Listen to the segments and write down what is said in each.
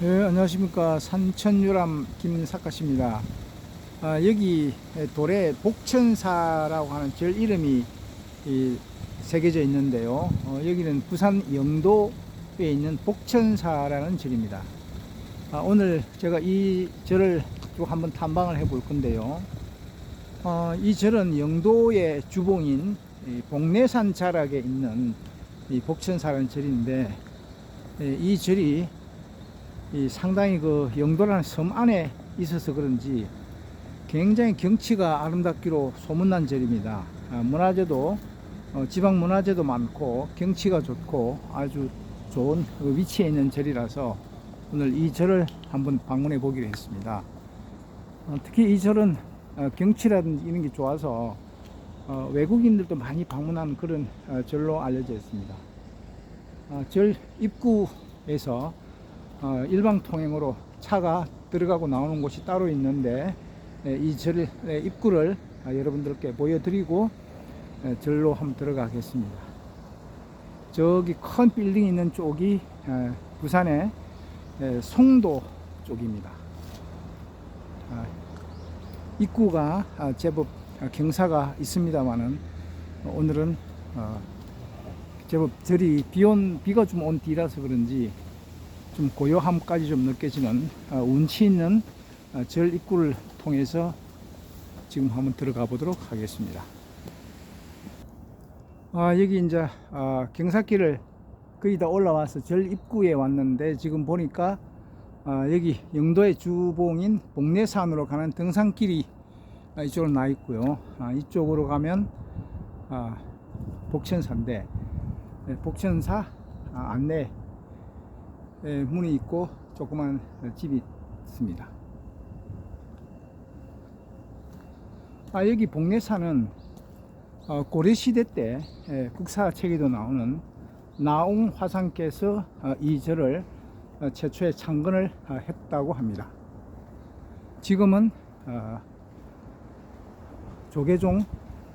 네, 안녕하십니까 산천유람 김사카씨입니다. 아, 여기 돌에 복천사라고 하는 절 이름이 이, 새겨져 있는데요. 어, 여기는 부산 영도에 있는 복천사라는 절입니다. 아, 오늘 제가 이 절을 쭉 한번 탐방을 해 볼 건데요. 어, 이 절은 영도의 주봉인 이 복내산 자락에 있는 이 복천사라는 절인데 예, 이 절이 이 상당히 그 영도라는 섬 안에 있어서 그런지 굉장히 경치가 아름답기로 소문난 절입니다. 아, 문화재도 어, 지방 문화재도 많고 경치가 좋고 아주 좋은 그 위치에 있는 절이라서 오늘 이 절을 한번 방문해 보기로 했습니다. 어, 특히 이 절은 어, 경치라든지 이런 게 좋아서 어, 외국인들도 많이 방문하는 그런 어, 절로 알려져 있습니다. 어, 절 입구에서 어, 일방 통행으로 차가 들어가고 나오는 곳이 따로 있는데 예, 이 절의 입구를 아, 여러분들께 보여드리고 예, 절로 한번 들어가겠습니다. 저기 큰 빌딩 있는 쪽이 예, 부산의 예, 송도 쪽입니다. 아, 입구가 아, 제법 아, 경사가 있습니다만은 오늘은 어, 제법 절이 비온 비가 좀 온 뒤라서 그런지 좀 고요함까지 좀 느껴지는 어, 운치 있는 어, 절 입구를 통해서 지금 한번 들어가 보도록 하겠습니다. 아, 여기 이제 아, 경사길을 거의 다 올라와서 절 입구에 왔는데 지금 보니까 아, 여기 영도의 주봉인 복내산으로 가는 등산길이 아, 이쪽으로 나 있고요. 아, 이쪽으로 가면 아, 복천사인데 네, 복천사 아, 안내 예, 문이 있고 조그만 집이 있습니다. 아, 여기 복내산은 어, 고려시대 때 예, 국사책에도 나오는 나옹 화상께서 어, 이 절을 어, 최초에 창건을 어, 했다고 합니다. 지금은 어, 조계종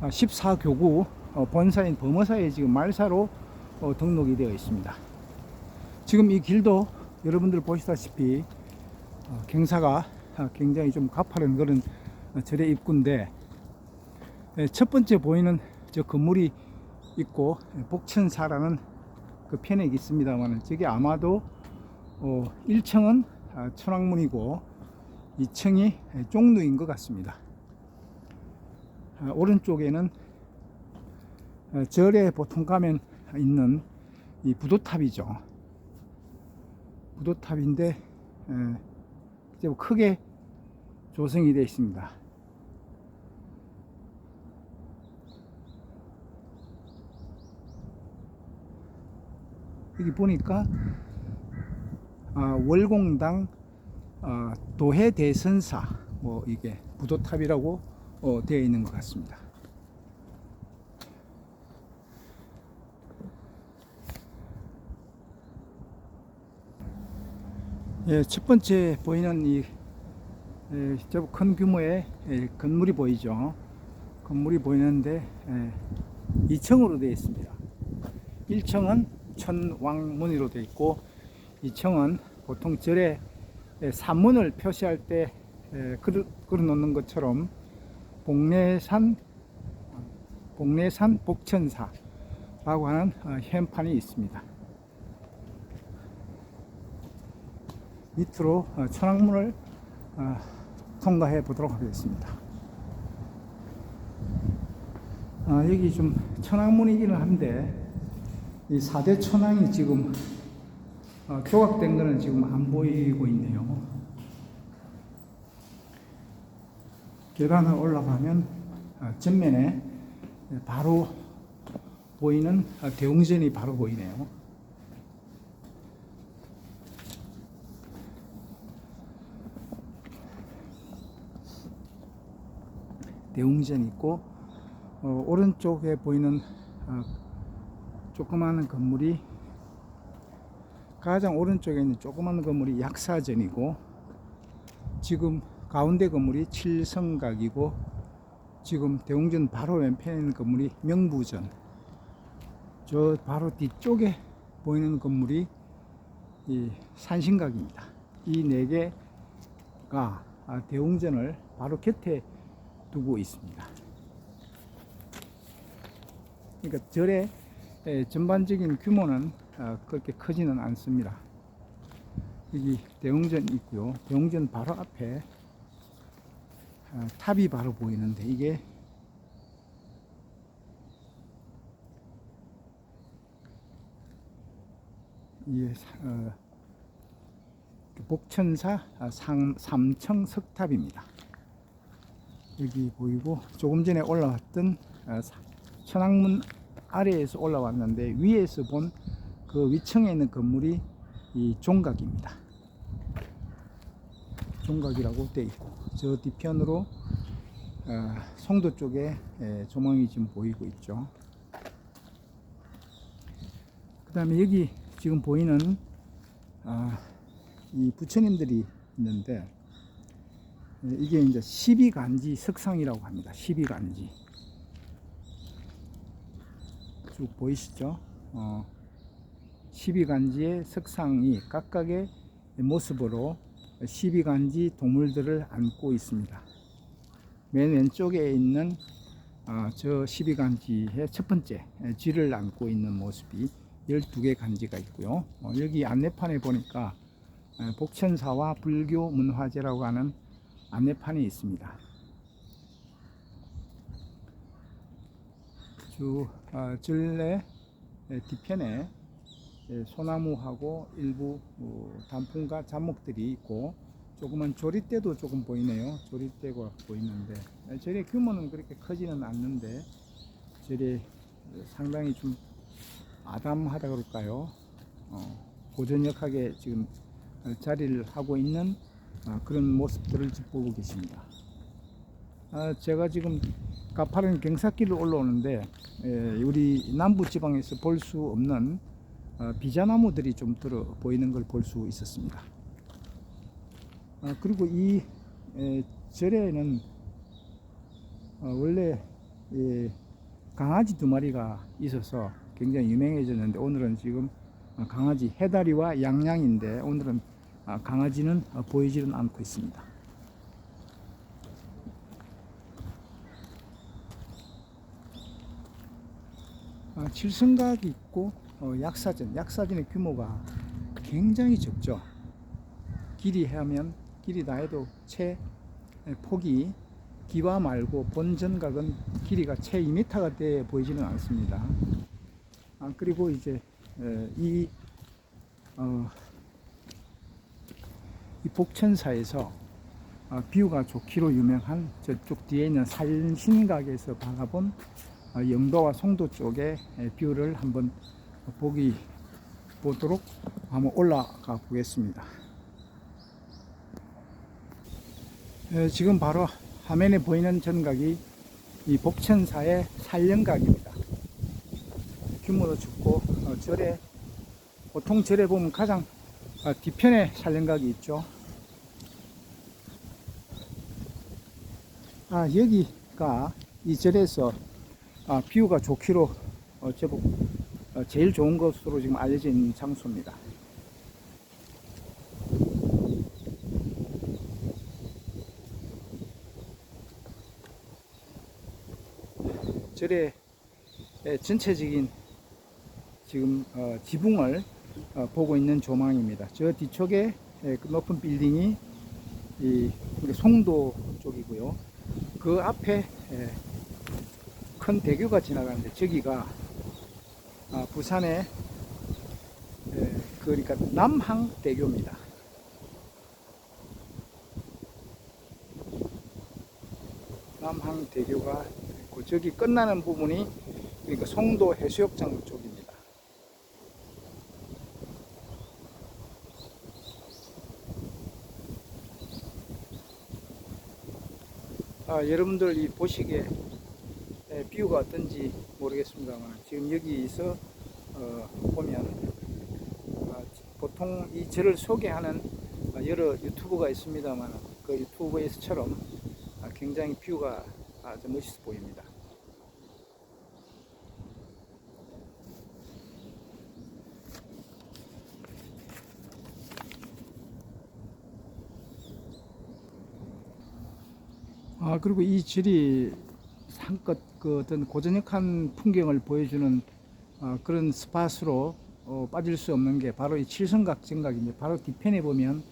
14교구 어, 본사인 범어사에 지금 말사로 어, 등록이 되어 있습니다. 지금 이 길도 여러분들 보시다시피 어, 경사가 어, 굉장히 좀 가파른 그런 어, 절의 입구인데 예, 첫 번째 보이는 저 건물이 있고 예, 복천사라는 그 편액이 있습니다만 저게 아마도 어, 1층은 아, 천왕문이고 2층이 종루인 것 같습니다. 아, 오른쪽에는 어, 절에 보통 가면 있는 이 부도탑이죠. 부도탑인데 에, 좀 크게 조성이 되어 있습니다. 여기 보니까 아, 월공당 아, 도해대선사 뭐 이게 부도탑이라고 어, 되어 있는 것 같습니다. 예, 첫 번째 보이는 이 예, 큰 규모의 예, 건물이 보이죠. 건물이 보이는데 예, 2층으로 되어 있습니다. 1층은 천왕문으로 되어 있고 2층은 보통 절에 예, 산문을 표시할 때 예, 그려, 그려 놓는 것처럼 복내산 복내산 복천사라고 하는 어, 현판이 있습니다. 밑으로 어, 천왕문을 어, 통과해 보도록 하겠습니다. 아, 여기 좀 천왕문이기는 한데 이 4대 천왕이 지금 어, 조각된 거는 지금 안 보이고 있네요. 계단을 올라가면 어, 전면에 바로 보이는 어, 대웅전이 바로 보이네요. 대웅전 있고 어, 오른쪽에 보이는 어, 조그마한 건물이 가장 오른쪽에 있는 조그마한 건물이 약사전이고 지금 가운데 건물이 칠성각이고 지금 대웅전 바로 왼편에 있는 건물이 명부전 저 바로 뒤쪽에 보이는 건물이 이 산신각입니다. 이 네 개가 아, 대웅전을 바로 곁에 두고 있습니다. 그러니까 절의 에, 전반적인 규모는 아, 그렇게 크지는 않습니다. 여기 대웅전 있고요. 대웅전 바로 앞에 아, 탑이 바로 보이는데 이게 사- 어, 그 복천사 아, 상, 삼청 석탑입니다. 여기 보이고 조금 전에 올라왔던 아, 사- 천왕문 아래에서 올라왔는데 위에서 본 그 위층에 있는 건물이 이 종각입니다. 종각이라고 되어 있고 저 뒤편으로 어, 송도 쪽에 에, 조망이 지금 보이고 있죠. 그 다음에 여기 지금 보이는 아, 이 부처님들이 있는데 에, 이게 이제 12간지 석상이라고 합니다. 12간지 쭉 보이시죠? 어, 12간지의 석상이 각각의 모습으로 12간지 동물들을 안고 있습니다. 맨 왼쪽에 있는 아, 저 12간지의 첫 번째 에, 쥐를 안고 있는 모습이 12개 간지가 있고요. 어, 여기 안내판에 보니까 에, 복천사와 불교 문화재라고 하는 안내판이 있습니다. 주 어, 전래 에, 뒤편에 에, 소나무하고 일부 어, 단풍과 잡목들이 있고 조그만 조리대도 조금 보이네요. 조리대가 보이는데 에, 절의 규모는 그렇게 크지는 않는데 절이 상당히 좀 아담하다 그럴까요? 어, 고전역하게 지금 어, 자리를 하고 있는 아, 그런 모습들을 보고 계십니다. 아, 제가 지금 가파른 경사길을 올라오는데 에, 우리 남부 지방에서 볼 수 없는 어, 비자나무들이 좀 들어 보이는 걸 볼 수 있었습니다. 아, 그리고 이 에, 절에는 어, 원래 이 강아지 두 마리가 있어서 굉장히 유명해졌는데 오늘은 지금 어, 강아지 해다리와 양양인데 오늘은 아, 강아지는 어, 보이지는 않고 있습니다. 아, 칠성각이 있고 어, 약사전, 약사전의 규모가 굉장히 적죠. 길이 하면 길이 다 해도 채 에, 폭이 기와 말고 본전각은 길이가 채 2m가 돼 보이지는 않습니다. 아, 그리고 이제 에, 이, 어, 이 복천사에서 아, 뷰가 좋기로 유명한 저쪽 뒤에 있는 산신각에서 바라본 아, 영도와 송도 쪽의 에, 뷰를 한번 보기 보도록 한번 올라가 보겠습니다. 에, 지금 바로 화면에 보이는 전각이 이 복천사의 산령각입니다. 규모도 좋고 어, 절에 보통 절에 보면 가장 아, 뒤편에 산령각이 있죠. 아 여기가 이 절에서 아, 뷰가 좋기로 어, 제법 어, 제일 좋은 것으로 지금 알려져 있는 장소입니다. 절의 에, 전체적인 지금 어, 지붕을 어, 보고 있는 조망입니다. 저 뒤쪽에 에, 그 높은 빌딩이 송도 쪽이고요. 그 앞에 에, 큰 대교가 지나가는데 저기가 아, 부산의 에, 그러니까 남항대교입니다. 남항대교가 있고 저기 끝나는 부분이 그러니까 송도 해수욕장 쪽입니다. 아, 여러분들 이 보시기에 에, 뷰가 어떤지 모르겠습니다만 지금 여기서 어, 보면 아, 보통 이 절을 소개하는 아, 여러 유튜브가 있습니다만 그 유튜브에서처럼 아, 굉장히 뷰가 아주 멋있어 보입니다. 아 그리고 이 절이 상껏 그 어떤 고전역한 풍경을 보여주는 어, 그런 스팟으로 어, 빠질 수 없는 게 바로 이 칠성각 정각인데 바로 뒤편에 보면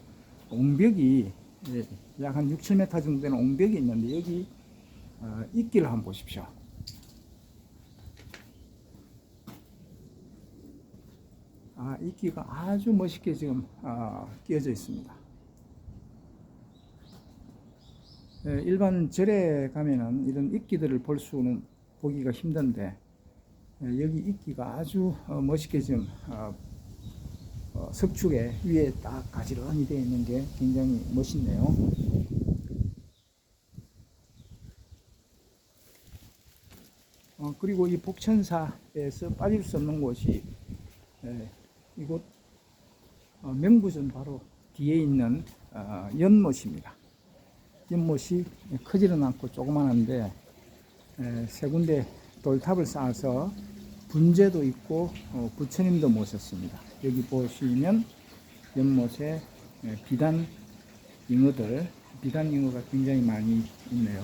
옹벽이 예, 약한 6, 7m 정도 되는 옹벽이 있는데 여기 어, 이끼를 한번 보십시오. 아, 이끼가 아주 멋있게 지금 아, 끼어져 있습니다. 예, 일반 절에 가면은 이런 이끼들을 볼 수는 보기가 힘든데 예, 여기 이끼가 아주 어, 멋있게 지금 어, 어, 석축에 위에 딱 가지런히 되어 있는 게 굉장히 멋있네요. 어, 그리고 이 복천사에서 빠질 수 없는 곳이 예, 이곳 어, 명부전 바로 뒤에 있는 어, 연못입니다. 연못이 크지는 않고 조그만한데 에, 세 군데 돌탑을 쌓아서 분재도 있고 어, 부처님도 모셨습니다. 여기 보시면 연못에 에, 비단 잉어들, 비단 잉어가 굉장히 많이 있네요.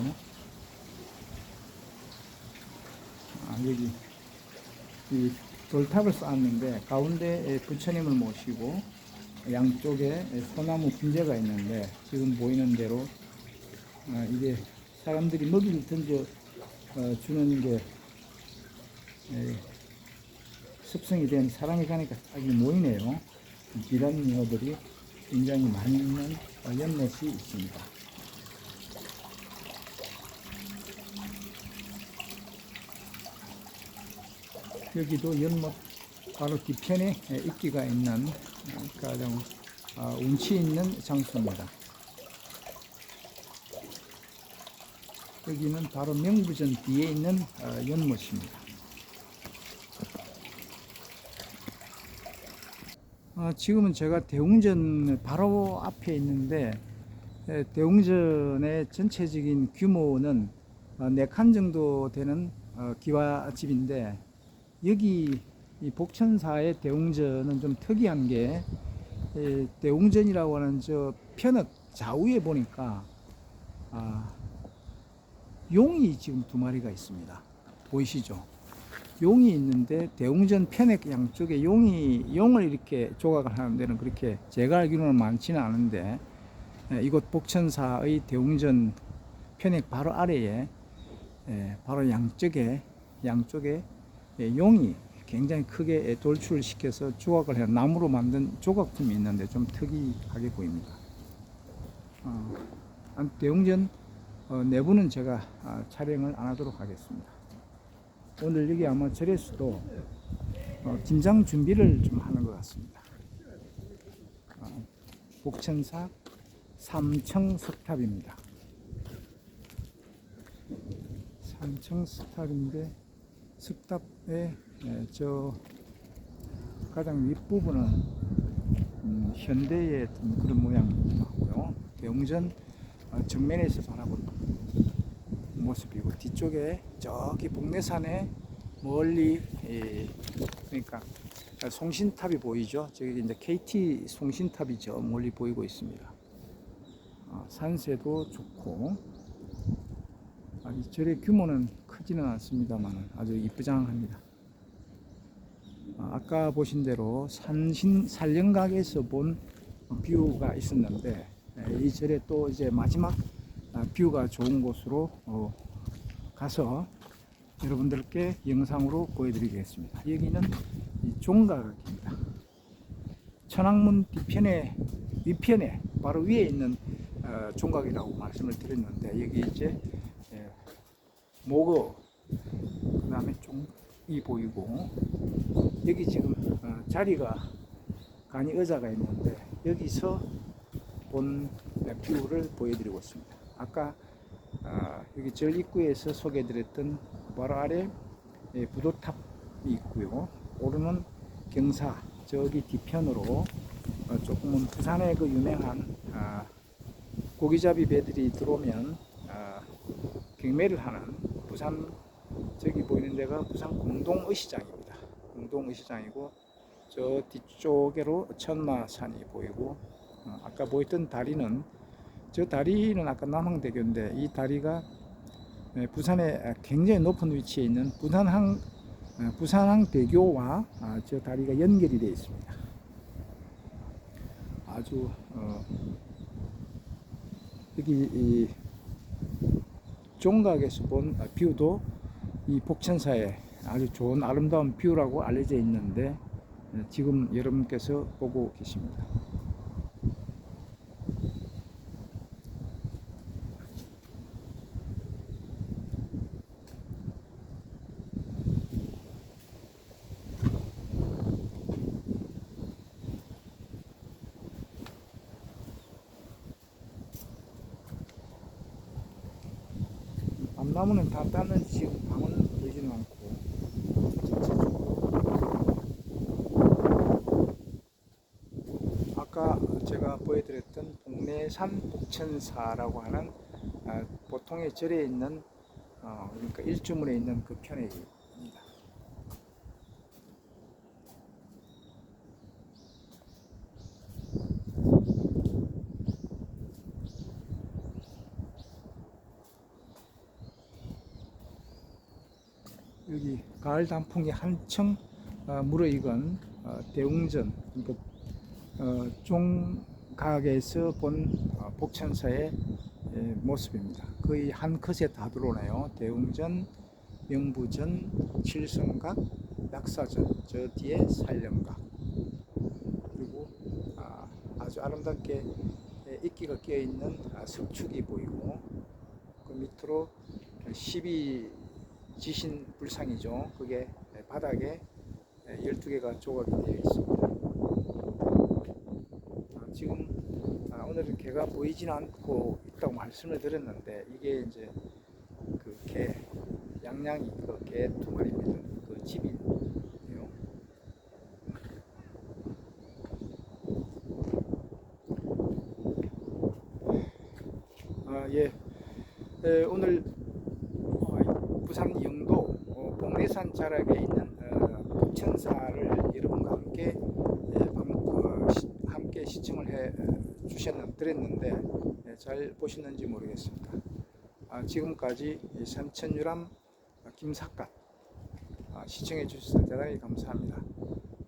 아, 여기 이 돌탑을 쌓았는데 가운데에 부처님을 모시고 양쪽에 소나무 분재가 있는데 지금 보이는 대로 아, 이게 사람들이 먹이를 던져 어, 주는 게 에, 습성이 된 사람이 가니까 아주 모이네요. 이런 잉어들이 굉장히 많이 있는 어, 연못이 있습니다. 여기도 연못 바로 뒤편에 에, 이끼가 있는 어, 가장 어, 운치 있는 장소입니다. 여기는 바로 명부전 뒤에 있는 어, 연못입니다. 어, 지금은 제가 대웅전 바로 앞에 있는데 에, 대웅전의 전체적인 규모는 어, 4칸 정도 되는 어, 기와집인데 여기 이 복천사의 대웅전은 좀 특이한 게 에, 대웅전이라고 하는 저 편역 좌우에 보니까 아, 용이 지금 두 마리가 있습니다. 보이시죠? 용이 있는데 대웅전 편액 양쪽에 용이 용을 이렇게 조각을 하는 데는 그렇게 제가 알기로는 많지는 않은데 예, 이곳 복천사의 대웅전 편액 바로 아래에 예, 바로 양쪽에 양쪽에 예, 용이 굉장히 크게 돌출을 시켜서 조각을 해 나무로 만든 조각품이 있는데 좀 특이하게 보입니다. 어, 한 대웅전 어, 내부는 제가 아, 촬영을 안 하도록 하겠습니다. 오늘 여기 아마 절에서도 어, 김장 준비를 좀 하는 것 같습니다. 어, 복천사 삼청 석탑입니다. 삼청 석탑인데 석탑의 예, 저 가장 윗부분은 음, 현대의 그런 모양이기도 하고요. 대웅전 어, 정면에서 바라본 모습이고 뒤쪽에 저기 복내산에 멀리 예, 그러니까 송신탑이 보이죠. 저기 이제 KT 송신탑이 저 멀리 보이고 있습니다. 어, 산세도 좋고 아, 이 절의 규모는 크지는 않습니다만 아주 이쁘장합니다. 아, 아까 보신 대로 산신 산령각에서 본 뷰가 있었는데 예, 이 절에 또 이제 마지막 아, 뷰가 좋은 곳으로 어, 가서 여러분들께 영상으로 보여드리겠습니다. 여기는 이 종각입니다. 천왕문 뒤편에 위편에 바로 위에 있는 어, 종각이라고 말씀을 드렸는데 여기 이제 예, 목어 그 다음에 종이 보이고 여기 지금 어, 자리가 간이 의자가 있는데 여기서 본 뷰를 보여드리고 있습니다. 아까 아, 여기 절 입구에서 소개해드렸던 바로 아래 예, 부도탑이 있고요. 오르는 경사 저기 뒤편으로 어, 조금은 부산의 그 유명한 아, 고기잡이 배들이 들어오면 아, 경매를 하는 부산 저기 보이는 데가 부산 공동의시장입니다. 공동의시장이고 저 뒤쪽으로 천마산이 보이고 어, 아까 보였던 다리는 저 다리는 아까 남항대교인데 이 다리가 예, 부산에 굉장히 높은 위치에 있는 부산항 어, 부산항대교와 아, 저 다리가 연결이 되어 있습니다. 아주 어, 여기 이 종각에서 본 뷰도 이 복천사의 아주 좋은 아름다운 뷰라고 알려져 있는데 어, 지금 여러분께서 보고 계십니다. 나무는 다 땄는지 지금 밤은 보이지는 않고. 아까 제가 보여드렸던 동네산 복천사라고 하는 아, 보통의 절에 있는 어, 그러니까 일주문에 있는 그 편액입니다. 여기 가을 단풍이 한층 어, 무르익은 어, 대웅전 그러니까 어, 종각에서 본 어, 복천사의 예, 모습입니다. 거의 한 컷에 다 들어오네요. 대웅전, 명부전, 칠성각, 약사전, 저 뒤에 살령각 그리고 아, 아주 아름답게 예, 이끼가 끼어 있는 아, 석축이 보이고 그 밑으로 12 지신 불상이죠. 그게 바닥에 12개가 조각이 되어 있습니다. 아, 지금 아, 오늘은 개가 보이지는 않고 있다고 말씀을 드렸는데 이게 이제 그 개, 양양이 그 개 두 마리 믿은 그 집이에요. 아, 예. 에, 오늘 어, 부산 영도 어, 봉래산 자락에 있는 어, 북천사를 여러분과 함께 예, 방- 어, 시- 함께 시청을 해 어, 주셨는 드렸는데 예, 잘 보셨는지 모르겠습니다. 아, 지금까지 이 산천유람 김삿갓 아, 시청해 주셔서 대단히 감사합니다.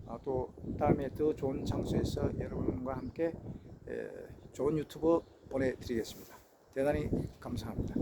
아, 또 다음에 더 좋은 장소에서 여러분과 함께 에, 좋은 유튜브 보내드리겠습니다. 대단히 감사합니다.